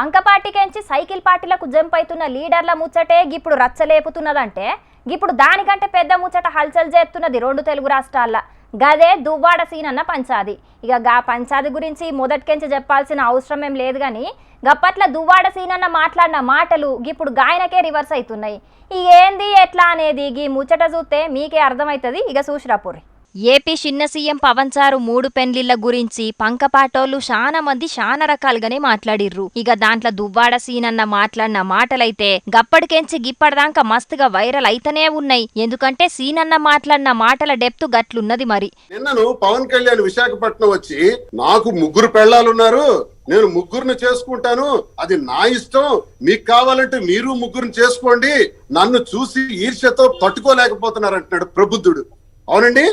బంక పార్టీకెంచి సైకిల్ పార్టీలకు జంప్ అవుతున్న లీడర్ల ముచ్చటే ఇప్పుడు రచ్చలేపుతున్నదంటే ఇప్పుడు దానికంటే పెద్ద ముచ్చట హల్చల్ చేస్తున్నది రెండు తెలుగు రాష్ట్రాల్లో. గదే దువ్వాడ సీనన్న పంచాది. ఇక గా పంచాది గురించి మొదటికెంచి చెప్పాల్సిన అవసరం ఏం లేదు కానీ గప్పట్ల దువ్వాడ సీనన్న మాట్లాడిన మాటలు ఇప్పుడు గాయనకే రివర్స్ అవుతున్నాయి ఈ ఏంది ఎట్లా అనేది ఈ ముచ్చట చూస్తే మీకే అర్థమవుతుంది ఇక చూసిరాపురి ఏపీ చిన్న సీఎం పవన్ సారు మూడు పెండ్లిళ్ళ గురించి పంకపాటోళ్ళు చాలా మంది చాలా రకాలుగానే మాట్లాడిర్రు. ఇక దాంట్లో దువ్వాడ సీనన్న మాట్లాడిన మాటలైతే గప్పటికెంచి గిప్పటిదాకా మస్తుగా వైరల్ అయితేనే ఉన్నాయి. ఎందుకంటే సీనన్న మాట్లాడిన మాటల డెప్త్ గట్లున్నది మరి. నిన్నను పవన్ కళ్యాణ్ విశాఖపట్నం వచ్చి నాకు ముగ్గురు పెళ్ళాలున్నారు నేను ముగ్గురిని చేసుకుంటాను. అది నా ఇష్టం. మీకు కావాలంటే మీరు ముగ్గురిని చేసుకోండి. నన్ను చూసి ఈర్ష్యతో పట్టుకోలేకపోతున్నారు అంటున్నాడు ప్రబుద్ధుడు. అవునండి?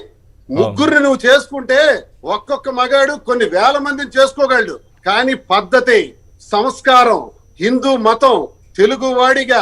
ముగ్గురిని నువ్వు చేసుకుంటే ఒక్కొక్క మగాడు కొన్ని వేల మందిని చేసుకోగలడు. కానీ పద్ధతి సంస్కారం హిందూ మతం తెలుగు వాడిగా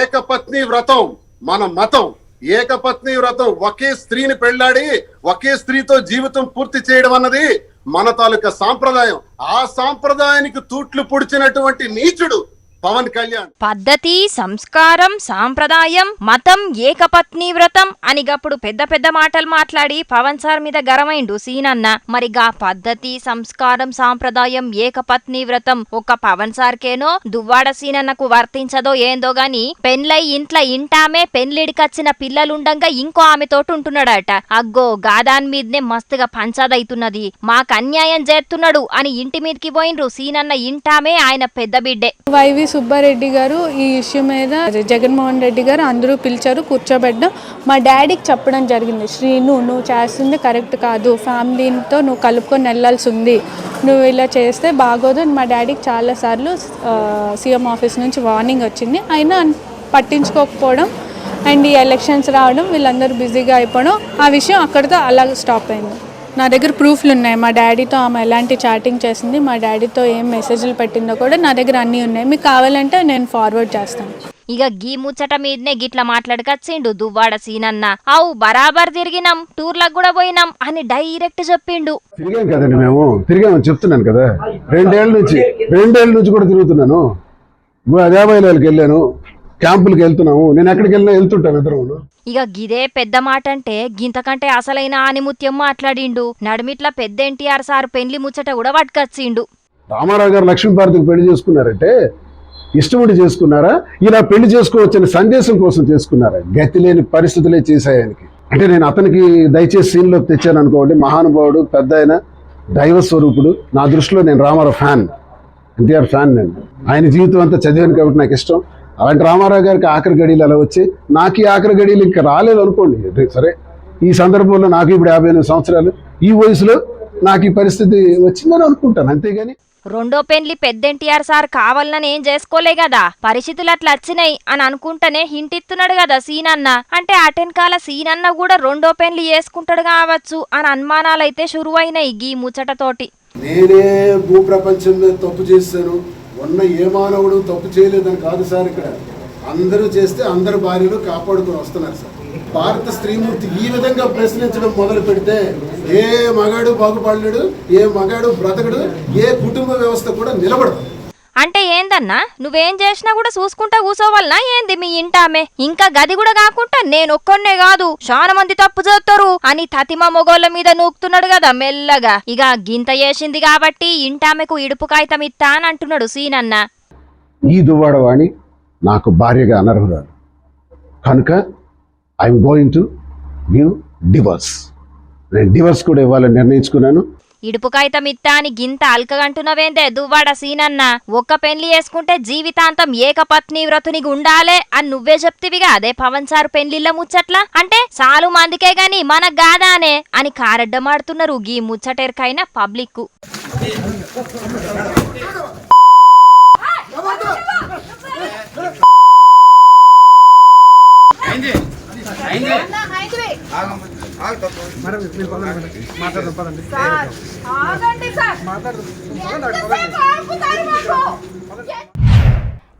ఏకపత్ని వ్రతం మన మతం. ఏకపత్ని వ్రతం ఒకే స్త్రీని పెళ్ళాడి ఒకే స్త్రీతో జీవితం పూర్తి చేయడం అన్నది మన తాలూకా సాంప్రదాయం. ఆ సాంప్రదాయానికి తూట్లు పొడిచినటువంటి నీచుడు పవన్ కళ్యాణ్. పద్ధతి సంస్కారం సాంప్రదాయం మతం ఏకపత్ని వ్రతం అని గప్పుడు పెద్ద పెద్ద మాటలు మాట్లాడి పవన్ సార్ మీద గరమైండు సీనన్న. మరి గా పద్ధతి సంస్కారం సాంప్రదాయం ఏకపత్ని వ్రతం ఒక్క పవన్ సార్కేనో దువ్వాడ సీనన్నకు వర్తించదో ఏందో గాని పెన్లై ఇంట్ల ఇంటామే పెన్లిడికచ్చిన పిల్లలుండంగా ఇంకో ఆమెతోటి ఉంటున్నాడట అగ్గో గాదాన్ మీదనే మస్తుగా పంచాదైతున్నది. మాకు అన్యాయం చేస్తున్నాడు అని ఇంటి మీదకి పోయినరు సీనన్న ఇంటామే ఆయన పెద్ద బిడ్డే. వైవి సుబ్బారెడ్డి గారు ఈ ఇష్యూ మీద జగన్మోహన్ రెడ్డి గారు అందరూ పిలిచారు కూర్చోబెట్టడం మా డాడీకి చెప్పడం జరిగింది శ్రీను నువ్వు చేస్తుంది కరెక్ట్ కాదు. ఫ్యామిలీతో నువ్వు కలుపుకొని వెళ్ళాల్సి ఉంది నువ్వు ఇలా చేస్తే బాగోదు. మా డాడీకి చాలాసార్లు సీఎం ఆఫీస్ నుంచి వార్నింగ్ వచ్చింది. అయినా పట్టించుకోకపోవడం అండ్ ఈ ఎలక్షన్స్ రావడం వీళ్ళందరూ బిజీగా అయిపోవడం ఆ విషయం అక్కడితో అలా స్టాప్ అయింది. నా దగ్గర ప్రూఫ్లు ఉన్నాయి. మా డాడీతో ఆమె ఎలాంటి చాటింగ్ చేసింది మా డాడీతో ఏం మెసేజ్లు పెట్టిందో కూడా నా దగ్గర అన్నీ ఉన్నాయి. మీకు కావాలంటే నేను ఫార్వర్డ్ చేస్తాను. ఇక గీ ముచ్చట మీదనే గిట్ల మాట్లాడకచ్చిండు దువ్వాడ సీనన్న. అవు బరాబర్ తిరిగినాం టూర్లకు కూడా పోయినాం అని డైరెక్ట్ చెప్పిండు. తిరిగాం కదండి మేము. తిరిగామని చెప్తున్నాను కదా. రెండేళ్ళ నుంచి రెండేళ్ళ నుంచి కూడా తిరుగుతున్నాను. దేవాలయాలకు వెళ్ళాను. క్యాంపులకు వెళ్తున్నాము. నేను ఎక్కడికి వెళ్ళినా వెళ్తుంటాను ఇద్దరు ఇక గిదే పెద్ద మాట అంటే గింతకంటే అసలైన ఆనిముత్యం మాట్లాడిండు. నడిమిట్ల పెద్ద ఎన్టీఆర్ సార్ పెండ్లి ముచ్చట కూడా పట్టుకచ్చిండు. రామారావు గారు లక్ష్మీభారతికి పెళ్ళి చేసుకున్నారంటే ఇష్టముడి చేసుకున్నారా? ఇలా పెళ్ళి చేసుకోవచ్చని సందేశం కోసం చేసుకున్నారా? గతి లేని పరిస్థితులే చేశాయి ఆయనకి. అంటే నేను అతనికి దయచేసి సీన్లోకి తెచ్చాను అనుకోండి. మహానుభావుడు పెద్ద ఆయన దైవ స్వరూపుడు. నా దృష్టిలో నేను రామారావు ఫ్యాన్ ఎన్టీఆర్ ఫ్యాన్ నేను. ఆయన జీవితం అంతా చదివాను కాబట్టి నాకు ఇష్టం. అలాంటి రామారావు గారికి ఆఖరి గడియలు అలా వచ్చి నాకు ఈ ఆఖరి గడియలు ఇంకా రాలేదు అనుకోండి. సరే ఈ సందర్భంలో నాకు ఇప్పుడు యాభై ఎనిమిది సంవత్సరాలు ఈ వయసులో నాకు ఈ పరిస్థితి వచ్చిందని అనుకుంటాను. అంతేగాని రెండో పెండ్లి పెద్ద ఎన్టీఆర్ సార్ కావాలని ఏం చేసుకోలే కదా పరిస్థితులు అట్లా వచ్చినాయి అని అనుకుంటేనే హింటిస్తున్నాడు కదా సీనన్న. అంటే అటెన్కాల సీనన్న కూడా రెండో పెండ్లి చేసుకుంటాడు కావచ్చు అని అనుమానాలైతే షురువైనాయి గీ ముచ్చటతోటి. నేనే భూ ప్రపంచం మీద తప్పు చేశాను. ఉన్న ఏ మానవుడు తప్పు చేయలేదని కాదు సార్ ఇక్కడ. అందరూ చేస్తే అందరు భార్యలు కాపాడుకొని వస్తున్నారు సార్. భారత స్త్రీమూర్తి ఈ విధంగా ప్రశ్నించడం మొదలు పెడితే ఏ మగాడు బాగుపడలేడు ఏ మగాడు బ్రతకడు ఏ కుటుంబ వ్యవస్థ కూడా నిలబడదు. అంటే ఏందన్నా నువ్వేం చేసినా కూడా చూసుకుంటా కూసోవాలనా ఏంది మీ ఇంటామె? ఇంకా గది కూడా కాకుండా నేను ఒక్కనే కాదు చాలా మంది తప్పు చేస్తారు అని తతిమ మొగోళ్ళ మీద నూకుతున్నాడు కదా మెల్లగా. ఇక గింత చేసింది కాబట్టి ఇంటామెకు ఇడుపు కాగితం ఇత్తా అని అంటున్నాడు సీనన్న. ఈ దువ్వాడవాణి నాకు భార్యగా అనర్హురాలు. కనుక I'm going to give divorce నేను డివర్స్ కూడా ఇవ్వాలని నిర్ణయించుకున్నాను. ఇడుపు కాగితం ఇత్తా అని గింత అల్కగంటున్నవేందే దువ్వాడ సీనన్న. ఒక్క పెళ్ళి చేసుకుంటే జీవితాంతం ఏకపత్ని వ్రతుని ఉండాలే అని నువ్వే చెప్తివిగా. అదే పవన్ సార్ పెళ్ళిళ్ళ ముచ్చట్ల? అంటే చాలు మందికే గాని మనకు గాదానే అని కారడ్డమాడుతున్నారు గీ ముచ్చటెరకైన పబ్లిక్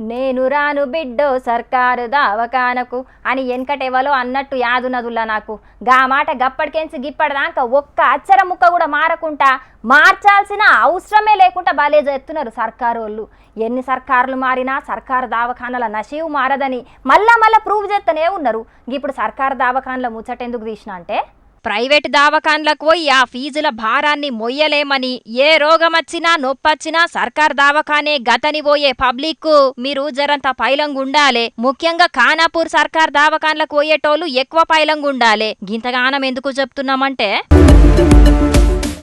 నేను రాను బిడ్డో సర్కారు దావకానకు అని వెనకటెవలో అన్నట్టు యాదునదుల్లా నాకు. గా మాట గప్పటికెంచి గిప్పటిదాకా ఒక్క అచ్చర ముక్క కూడా మారకుండా మార్చాల్సిన అవసరమే లేకుండా బాలే చేస్తున్నారు సర్కారు వాళ్ళు ఎన్ని సర్కారులు మారినా సర్కారు దావఖానల నషీవు మారదని మళ్ళా మళ్ళా ప్రూవ్ చేస్తూనే ఉన్నారు. ఇప్పుడు సర్కారు దావఖానల ముచ్చట ఎందుకు తీసిన అంటే? ప్రైవేట్ దావఖాన్లకు పోయి ఆ ఫీజుల భారాన్ని మొయ్యలేమని ఏ రోగమచ్చినా నొప్పొచ్చినా సర్కార్ దావఖానే గతని పోయే పబ్లిక్ మీరు జరంత పైలంగుండాలే. ముఖ్యంగా ఖానాపూర్ సర్కార్ దావఖాన్లకు పోయేటోళ్ళు ఎక్కువ పైలంగుండాలే. గింతగానం ఎందుకు చెప్తున్నామంటే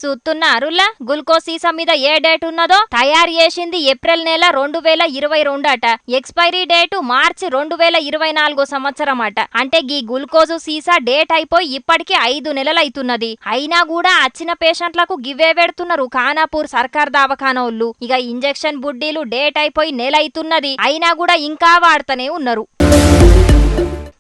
చూస్తున్నారులా గ్లూకోజ్ సీసా మీద ఏ డేట్ ఉన్నదో తయారు చేసింది ఏప్రిల్ నెల రెండు వేల ఇరవై రెండు అట ఎక్స్పైరీ డేటు మార్చి రెండు వేల ఇరవై నాలుగో సంవత్సరం అట అంటే గీ గ్లూకోజ్ సీసా డేట్ అయిపోయి ఇప్పటికి ఐదు నెలలైతున్నది. అయినా కూడా వచ్చిన పేషెంట్లకు గివే పెడుతున్నారు ఖానాపూర్ సర్కార్ దవాఖానోళ్ళు ఇక ఇంజెక్షన్ బుడ్డీలు డేట్ అయిపోయి నెల అవుతున్నది అయినా కూడా ఇంకా వాడుతూనే ఉన్నారు.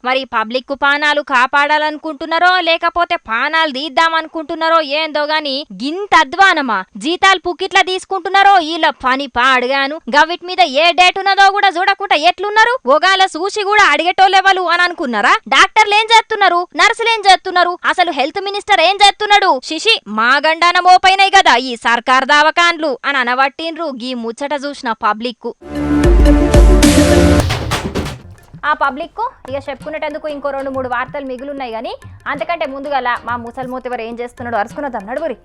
మరి పబ్లిక్ పానాలు కాపాడాలనుకుంటున్నారో లేకపోతే పానాలు తీద్దామనుకుంటున్నారో ఏందో గాని గింత అధ్వానమా? జీతాలు పుక్కిట్లా తీసుకుంటున్నారో వీళ్ళ పని పాడుగాను. గవిట్ మీద ఏ డేట్ ఉన్నదో కూడా చూడకుండా ఎట్లున్నారు? ఒగాల చూసి కూడా అడిగేటోళ్ళెవలు అని అనుకున్నారా? డాక్టర్లు ఏం చేస్తున్నారు? నర్సులు ఏం చేస్తున్నారు? అసలు హెల్త్ మినిస్టర్ ఏం చేస్తున్నాడు? శిషి మా గండాన మోపైనాయి కదా ఈ సర్కార్ దావకాన్లు అని అనబట్టిండ్రు గీ ముచ్చట చూసిన పబ్లిక్ ఆ పబ్లిక్ ఇక చెప్పుకునేటందుకు ఇంకో రెండు మూడు వార్తలు మిగులున్నాయి కానీ అంతకంటే ముందుగల మా ముసల్మూతివరు ఏం చేస్తున్నాడు అరుచుకున్నదాం నడుగురి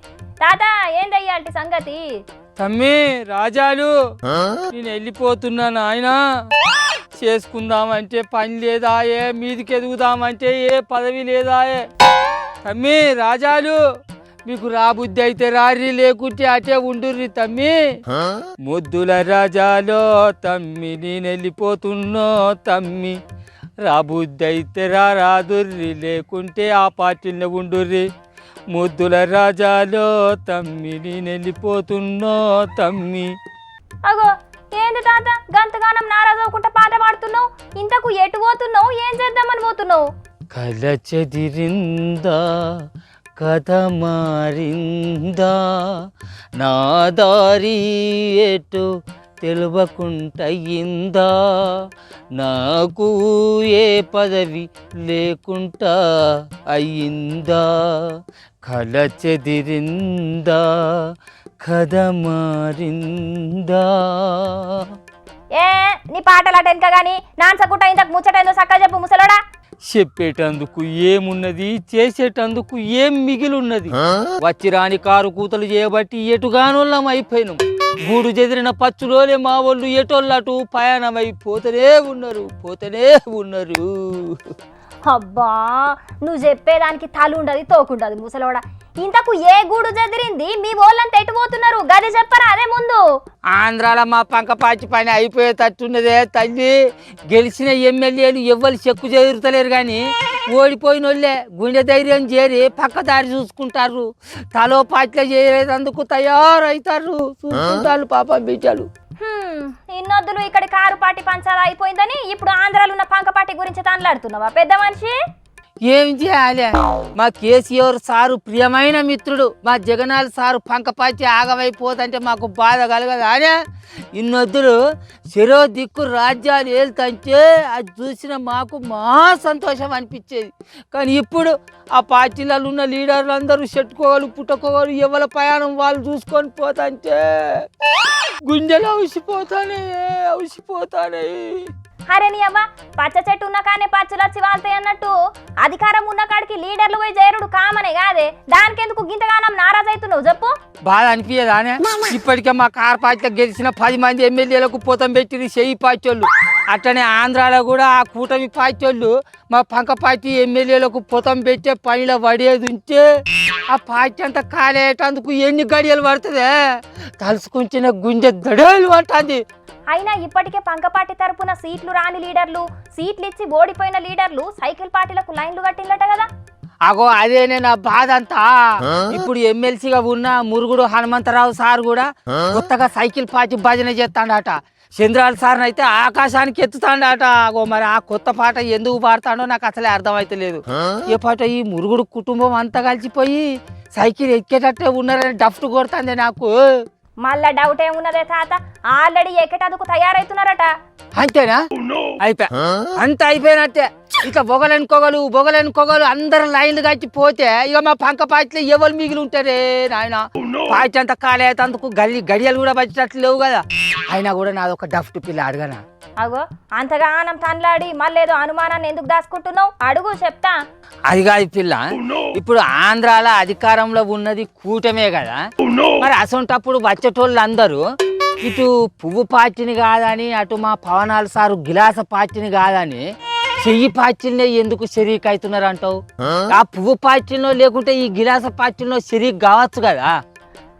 తాత ఏందయ్యాల్టి సంగతి? తమ్మి రాజాలు నేను వెళ్ళిపోతున్నా నాయన. చేసుకుందామంటే పని లేదా ఏ? మీదికి ఎదుగుదామంటే ఏ? పదవి లేదా ఏ? తమ్మి రాజాలు. మీకు రాబుద్ధి అయితే రారి లేకుంటే అటే ఉండుర్రి తమ్మి. ముద్దుల రాజాలో తమ్మి నేను వెళ్ళిపోతున్నా తమ్మి రాబుద్ధి అయితే రా రాదుర్రి లేకుంటే ఆ పార్టీలో ఉండుర్రి. ముద్దుల రాజాలో తమ్మి నేను వెళ్ళిపోతున్నా తమ్మి. అగో ఏంది తాత గంతగానం నారాజవుకుంటా పాట పాడుతున్నావు? ఇంతకు ఎటు పోతున్నావు? ఏం చేద్దామని పోతున్నావు? కల చెదిరిందా? కథ మారిందా? నా దారి ఎటు తెలియకుంటయిందా నాకు ఏ పదవి లేకుండా అయ్యిందా? కల చెదిరిందా? కథ మారిందా? ఏ నీ పాటలు అటెనక గాని నాన్సకుంటా ఇంతకు ముచ్చట ఏందో సక్క చెప్పు ముసలోడా? చెప్పేటందుకు ఏమున్నది చేసేటందుకు ఏం మిగిలున్నది? వచ్చి రాని కారు కూతలు చేయబట్టి ఎటుగానోళ్ళం అయిపోయినాం. గూడు చెదిరిన పచ్చులోనే మా వాళ్ళు ఎటోళ్ళటు పయనమై పోతనే ఉన్నారు పోతనే ఉన్నారు. అబ్బా నువ్వు చెప్పేదానికి తల ఉండదు తోకుండదు ముసలోడా. ఇంతకు ఏ గూడు చెదిరింది? మీ వాళ్ళంతా ఎటు పోతున్నారు గది చెప్పరా అదే ముందు. ఆంధ్రాల మా పంకపాచి పని అయిపోయేటట్టున్నదే తల్లి. గెలిచిన ఎమ్మెల్యేలు ఎవ్వరు చెక్కు చేరుతలేరు కానీ ఓడిపోయిన వాళ్ళే గుండె ధైర్యం చేరి పక్క దారి చూసుకుంటారు. తలో పాటలు చేయలేదందుకు తయారవుతారు చూసుకుంటారు పాపం బిడ్డలు. హ్మ్, ఇన్నొద్దులు ఇక్కడ కారు పాటి పంచాల అయిపోయిందని ఇప్పుడు ఆంధ్రాలో ఉన్న పంకపాటి గురించి తనలాడుతున్నావా పెద్ద మనిషి? ఏం చేయాలి? మా కేసీఆర్ సారు ప్రియమైన మిత్రుడు మా జగనాల్ సారు పంకపాచి ఆగమైపోతుంటే మాకు బాధ కలగదు. అనే ఇన్నొద్దులు చెరో దిక్కు రాజ్యాలు ఏళ్తంటే అది చూసిన మాకు మా సంతోషం అనిపించేది. కానీ ఇప్పుడు ఆ పార్టీలలో ఉన్న లీడర్లు అందరూ చెట్టుకోగలు పుట్టుకోగలు ఎవరి ప్రయాణం వాళ్ళు చూసుకొని పోతుంటే గుండెలు అవసిపోతానే అవసిపోతానే అరే నీ అవ్వ పచ్చ చెట్టు ఉన్న కానే పచ్చలు వచ్చి వాళ్తాయి అన్నట్టు. అధికారం ఉన్న కాడికి లీడర్లు పోయి చేరుడు కామనే కాదే. దానికెందుకు గింతగానం నారాజైతున్నావు చెప్పు. బాధ అనిపించదానే ఇప్పటికే మా కార్ పార్టీలో గెలిచిన పది మంది ఎమ్మెల్యేలకు పోతం పెట్టింది చెయ్యి పార్టీలు అట్లనే ఆంధ్రాలో కూడా ఆ కూటమి పార్టీలు మా పంక పార్టీ ఎమ్మెల్యేలకు పొతం పెట్టే పనిలో పడేది ఉంటే ఆ పార్టీ అంతా కాలేటందుకు ఎన్ని గడియలు పడుతుందే? తలుసుకుంచిన గుండె దడేలు పడుతుంది అయినా ఇప్పటికే పంకపాటి తరపున సీట్లు రాని లీడర్లు సీట్లు ఇచ్చి ఓడిపోయిన లీడర్లు సైకిల్ పార్టీలకు లైన్లు కట్టిందట కదా. అగో అదేనే నా బాధ అంతా ఇప్పుడు ఎమ్మెల్సీగా ఉన్న మురుగుడు హనుమంతరావు సార్ కూడా కొత్తగా సైకిల్ పాచి భజన చేస్తాడట. చంద్రాల సార్ అయితే ఆకాశానికి ఎత్తుతాడట. అగో మరి ఆ కొత్త పాట ఎందుకు పాడతాడో నాకు అసలే అర్థమైతలేదు ఏ పాట? ఈ మురుగుడు కుటుంబం అంతా కలిసిపోయి సైకిల్ ఎక్కేటట్టే ఉన్నారని డఫ్ట్ కొడుతుంది నాకు. మళ్ళా డౌట్ ఏమున్నదే తాత? ఆల్రెడీ ఎక్కటందుకు తయారైతున్నారట. అంతేనా? అయిపోయా అంత అయిపోయినట్టే. ఇక బొగలనుకోగలు బొగలనుకోగలు అందరు లైన్లు కట్టి పోతే ఇక మా పంక పాటిలో ఎవరు మిగిలి ఉంటారే నాయన పాటి అంత అందుకు గడి గడియలు కూడా పచ్చేటట్లు లేవు కదా. అయినా కూడా నాది ఒక డఫ్ట్ పిల్ల అడగనా? అగో అంతగానం తన్లాడి మళ్ళేదో అనుమానాన్ని ఎందుకు దాచుకుంటున్నావు? అడుగు చెప్తా. అది కాదు పిల్ల. ఇప్పుడు ఆంధ్రాలో అధికారంలో ఉన్నది కూటమే కదా. మరి అసొంటప్పుడు వచ్చేటోళ్ళు అందరూ ఇటు పువ్వు పార్టీని కాదని అటు మా పవనాలు సారు గిలాస పార్టీని కాదని చెయ్యి పార్టీలనే ఎందుకు షరీక్ అవుతున్నారు అంటావు? ఆ? పువ్వు పార్టీలో లేకుంటే ఈ గిలాస పార్టీలో షరీక్ కావచ్చు కదా.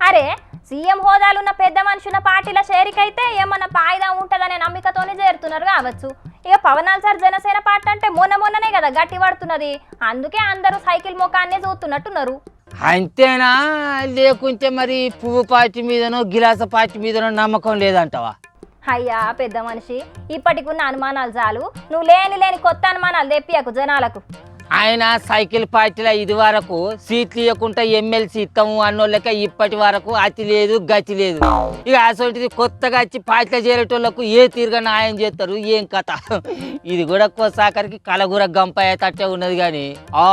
అరే సీఎం హోదాలున్న పెద్ద మనుషుల పార్టీల చేరికైతే ఏమన్నా పాయిదా ఉంటుందనే నమ్మికతోనే చేరుతున్నారు కావచ్చు. ఇక పవనాల్ సార్ జనసేన పార్టీ అంటే మొన్న మొన్ననే కదా గట్టి పడుతున్నది. అందుకే అందరూ సైకిల్ ముఖాన్నే చూస్తున్నట్టున్నారు. అంతేనా? లేకుంటే మరి పువ్వు పార్టీ మీదనో గిలాస పార్టీ మీదనో నమ్మకం లేదంటావా? అయ్యా పెద్ద మనిషి ఇప్పటికున్న అనుమానాలు చాలు. నువ్వు లేని లేని కొత్త అనుమానాలు తెప్పియకు జనాలకు. ఆయన సైకిల్ పార్టీలో ఇది వరకు సీట్లు ఇవ్వకుండా ఎమ్మెల్సీ ఇస్తాము అన్నోళ్ళకి ఇప్పటి వరకు అతి లేదు గతి లేదు. ఇక అసలు కొత్తగా వచ్చి పార్టీలో చేరేటోళ్ళకు ఏ తీరుగా న్యాయం చేస్తారు? ఏం కథ? ఇది కూడా కొసాకరికి కలగూర గంప అయ్యేటట్టే ఉన్నది కానీ. ఆ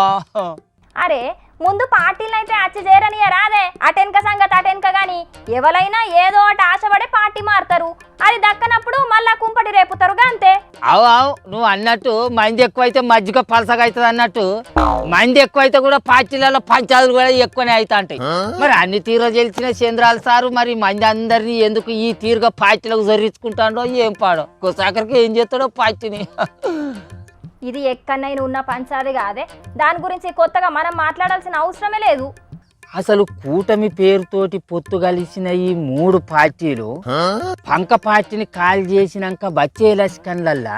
అరే ముందు పార్టీలు అయితే అచ్చి చేరనియ రాదే అటెన్క సంగతి అటెన్క గాని. ఎవరైనా ఏదో ఒకటి ఆశపడే పార్టీ మారుతారు. అది దక్కనప్పుడు మళ్ళా కుంపటి రేపుతారు అంతే అవు అవు నువ్వు అన్నట్టు మంది ఎక్కువైతే మజ్జిగ పలసగా అవుతుంది అన్నట్టు. మంది ఎక్కువైతే కూడా పార్టీలలో పంచాయతీలు కూడా ఎక్కువనే అవుతా ఉంటాయి మరి అన్ని తీరు గెలిచిన చంద్రాలు సారు మరి మంది అందరినీ ఎందుకు ఈ తీరుగా పార్టీలకు జరించుకుంటాడో ఏం పాడో? కొసాకరికి ఏం చేస్తాడో పార్టీని? ఇది ఎక్కడైనా ఉన్న పంచాది కాదే. దాని గురించి కొత్తగా మనం మాట్లాడాల్సిన అవసరమే లేదు. అసలు కూటమి పేరుతోటి పొత్తు కలిసిన ఈ మూడు పార్టీలు పంక పార్టీని కాల్ చేసినాక వచ్చే ఎలక్షన్లల్లా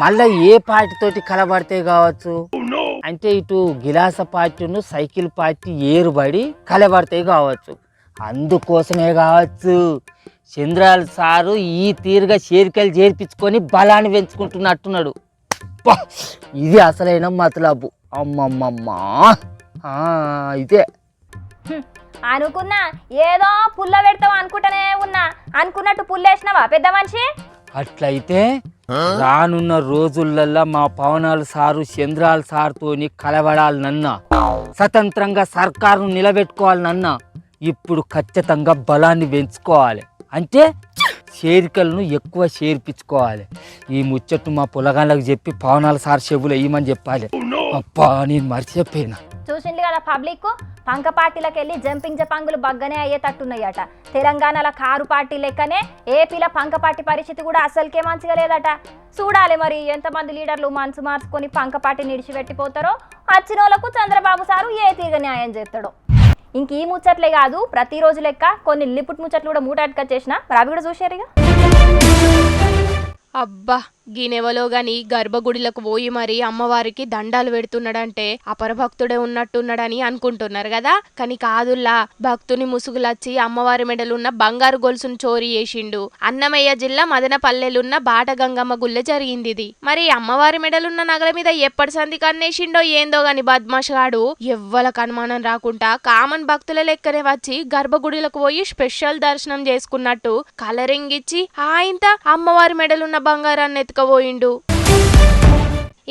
మళ్ళా ఏ పార్టీతోటి కలబడితే కావచ్చు? అంటే ఇటు గిలాస పార్టీను సైకిల్ పార్టీ ఏరుబడి కలబడతాయి కావచ్చు. అందుకోసమే కావచ్చు. చంద్రాల సారు ఈ తీరుగా చేరికలు చేర్పించుకొని బలాన్ని పెంచుకుంటున్నట్టున్నాడు. అబ్బా, ఇది అసలైన మతలబు. అమ్మమ్మమ్మా. ఆ, ఇదే. అనుకున్నా ఏదో పుల్ల పెడతావు అనుకుంటానే ఉన్నా. అనుకున్నట్టు పుల్లేసినవా పెద్ద మనిషి? అట్లయితే రానున్న రోజులల్లా మా పవనాలు సారు చంద్రాల సార్తోని కలవడాలనన్నా స్వతంత్రంగా సర్కారును నిలబెట్టుకోవాలనన్నా ఇప్పుడు ఖచ్చితంగా బలాన్ని పెంచుకోవాలి అంటే చేరికలను ఎక్కువ చేర్పించుకోవాలి. ఈ ముచ్చట్టు మా పొలగాళ్ళకి చెప్పి పవనాల సార్ చెవులు వేయమని చెప్పాలి. అప్పా నేను మర్చిపోయినా. చూసింది కదా పబ్లిక్? పంక పార్టీలకు వెళ్ళి జంపింగ్ జపాంగులు బగ్గనే అయ్యేటట్టున్నాయట. తెలంగాణలో కారు పార్టీ లెక్కనే ఏపీలో పంక పార్టీ పరిస్థితి కూడా అసలుకే మంచిగా లేదట. చూడాలి మరి ఎంతమంది లీడర్లు మనసు మార్చుకొని పంక పార్టీ నిడిచిపెట్టిపోతారో. వచ్చిన వాళ్ళకు చంద్రబాబు సారు ఏ తీగ న్యాయం చేస్తాడో. ఇంక ఈ ముచ్చట్లే కాదు ప్రతిరోజు లెక్క కొన్ని లిపుట్ ముచ్చట్లు కూడా మూటాటక చేసిన. మరి అవి కూడా చూసారుగా అబ్బా! గినెవలో గాని గర్భగుడిలకు పోయి మరి అమ్మవారికి దండాలు పెడుతున్నాడంటే అపరభక్తుడే ఉన్నట్టున్నాడని అనుకుంటున్నారు కదా. కానీ కాదుల్లా భక్తుని ముసుగులచ్చి అమ్మవారి మెడలున్న బంగారు గొలుసును చోరీ చేసిండు. అన్నమయ్య జిల్లా మదనపల్లెలున్న బాటగంగమ్మ గుళ్ళె జరిగింది ఇది మరి అమ్మవారి మెడలున్న నగల మీద ఎప్పటి సంధి కన్నేసిండో ఏందో గాని బద్మాషగాడు ఎవ్వలకు అనుమానం రాకుండా కామన్ భక్తుల లెక్కనే వచ్చి గర్భగుడిలకు పోయి స్పెషల్ దర్శనం చేసుకున్నట్టు కలరింగ్ ఇచ్చి ఆయంత అమ్మవారి మెడలున్న బంగారాన్ని ఎత్తుకపోయిండు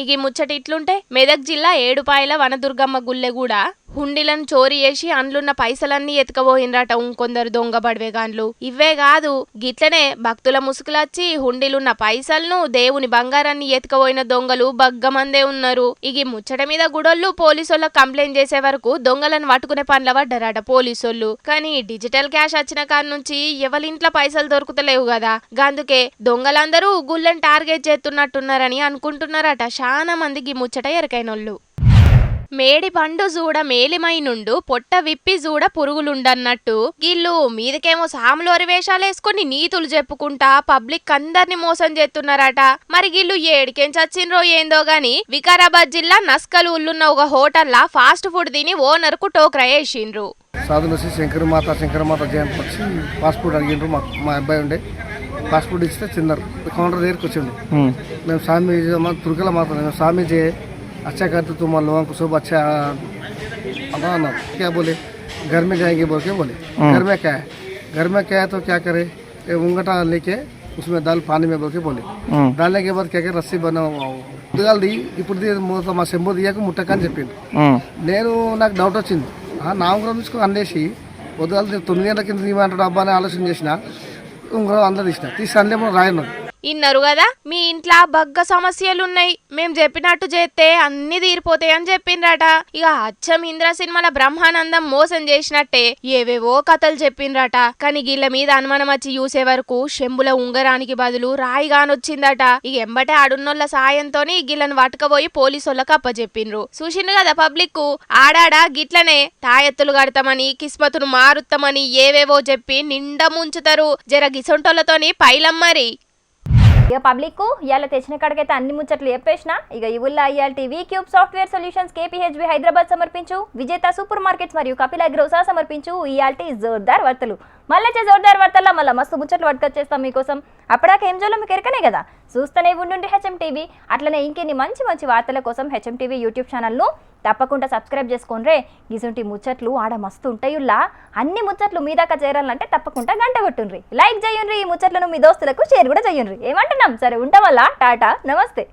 ఇక ముచ్చటి ముచ్చట ఇట్లుంటే మెదక్ జిల్లా ఏడుపాయల వనదుర్గమ్మ గుల్లెగూడ హుండీలను చోరీ చేసి అందులున్న పైసలన్నీ ఎత్తుకపోయినరట ఇంకొందరు దొంగ బడివేగాన్లు ఇవే కాదు గిట్లనే భక్తుల ముసుగులచ్చి హుండీలున్న పైసలను దేవుని బంగారాన్ని ఎత్తుకపోయిన దొంగలు బగ్గమందే ఉన్నారు. ఇగి ఈ ముచ్చట మీద గుడోళ్ళు పోలీసుల కంప్లైంట్ చేసే వరకు దొంగలను పట్టుకునే పనుల పడ్డారట పోలీసోళ్ళు. కానీ డిజిటల్ క్యాష్ వచ్చిన కాడ నుంచి ఎవరింట్లో పైసలు దొరుకుతలేవు కదా గందుకే దొంగలందరూ గుళ్ళని టార్గెట్ చేస్తున్నట్టున్నారని అనుకుంటున్నారట చాలా మందికి ఈ ముచ్చట ఎరకైనోళ్ళు. మేడి పండు జూడ మేలిమై నుండు పొట్ట విప్పి జూడ పురుగులుండన్నట్టు. వీళ్ళు మీదకేమో సాములోరి వేషాలు వేసుకొని నీతులు చెప్పుకుంటా పబ్లిక్ అందరిని మోసం చేస్తున్నారట మరి వీళ్ళు ఏడికేం చచ్చిండ్రో ఏందో గాని వికారాబాద్ జిల్లా నస్కలు ఉల్లున్న ఒక హోటల్లా ఫాస్ట్ ఫుడ్ తిని ఓనర్కు టోక్రా వేసిండ్రు సాధులు వచ్చి శంకరమాత శంకరమాత జయంతి వచ్చి పాస్పోర్ట్ అడిగిండ్రు మా మా అబ్బాయి ఉండే. పాస్పోర్ట్ ఇస్తే తిన్నారు. కౌంటర్ దగ్గరికి వచ్చిండు. మేము స్వామి తుర్కల మాత మేము స్వామీజీ अच्छा करते तुम लोगों को सब अच्छा अदा ना क्या बोले घर में जाएंगे बोल के बोले घर में क्या है घर में क्या है तो क्या करे ये उंगटा लेके उसमें दाल पानी में बोल के बोले डालने के बाद क्या क्या रस्सी बना ఉదగాలి ఇప్పుడు మొత్తం మా సెంబు దియ్యకు ముట్టకని చెప్పిండు నేను నాకు డౌట్ వచ్చింది ఆ, నా ఉంగరం తీసుకుని అందేసి ఉదగాలి తొమ్మిది గంటల కింద తీయమంటాడు అబ్బా అని ఆలోచన చేసిన ఉంగరం అందరూ తీసిన తీసి అందులో రాయన్నాడు ఇన్నారు కదా మీ ఇంట్లో బగ్గ సమస్యలున్నాయి. మేం చెప్పినట్టు చేస్తే అన్ని తీరిపోతాయి అని చెప్పిండ్రట ఇక అచ్చం ఇంద్ర సినిమాల బ్రహ్మానందం మోసం చేసినట్టే ఏవేవో కథలు చెప్పిండ్రట కానీ వీళ్ళ మీద అనుమానం వచ్చి చూసే వరకు శంభుల ఉంగరానికి బదులు రాయిగానొచ్చిందట. ఇక ఎంబటే ఆడున్నోళ్ళ సాయంతో గిళ్ళను పట్టుకపోయి పోలీసోళ్ళకి అప్పచెప్పిండ్రు చూసిండ్రు కదా పబ్లిక్ ఆడాడ గిట్లనే తాయెత్తులు కడతామని కిస్మతును మారుతామని ఏవేవో చెప్పి నిండా ముంచుతారు. జర గిసొంటోళ్ళతోని పైలం మరి. ఇక పబ్లిక్ ఇవాళ తెచ్చిన కాడికైతే అన్ని ముచ్చట్లు చెప్పేసిన. ఇక ఇవుల్లా ఊళ్ళో TV cube software solutions KPHB Hyderabad సమర్పించు విజేత సూపర్ మార్కెట్స్ మరియు కపిల గ్రోసా సమర్పించు ఇయాల్టీ జోర్దార్ వార్తలు. మళ్ళీ వచ్చే జోర్దార్ వార్తల్లో మళ్ళీ మస్తు ముచ్చట్లు పట్టుకొచ్చేస్తాం మీకోసం. అప్పటిదాకా ఏం జోలో మీకు ఎరకనే కదా. చూస్తూనే ఉండుండి హెచ్ఎం టీవీ. అట్లనే ఇంకెన్ని మంచి మంచి వార్తల కోసం హెచ్ఎం టీవీ యూట్యూబ్ ఛానల్ను తప్పకుండా సబ్స్క్రైబ్ చేసుకోండి గిసుంటి ముచ్చట్లు ఆడ మస్తు ఉంటాయుల్లా అన్ని ముచ్చట్లు మీ దాకా చేరాలంటే తప్పకుండా గంట కొట్టుండ్రి. లైక్ చేయండి ఈ ముచ్చట్లను మీ దోస్తులకు షేర్ కూడా చేయండి ఏమంటున్నాం? సరే ఉంటాం వల్ల టాటా నమస్తే.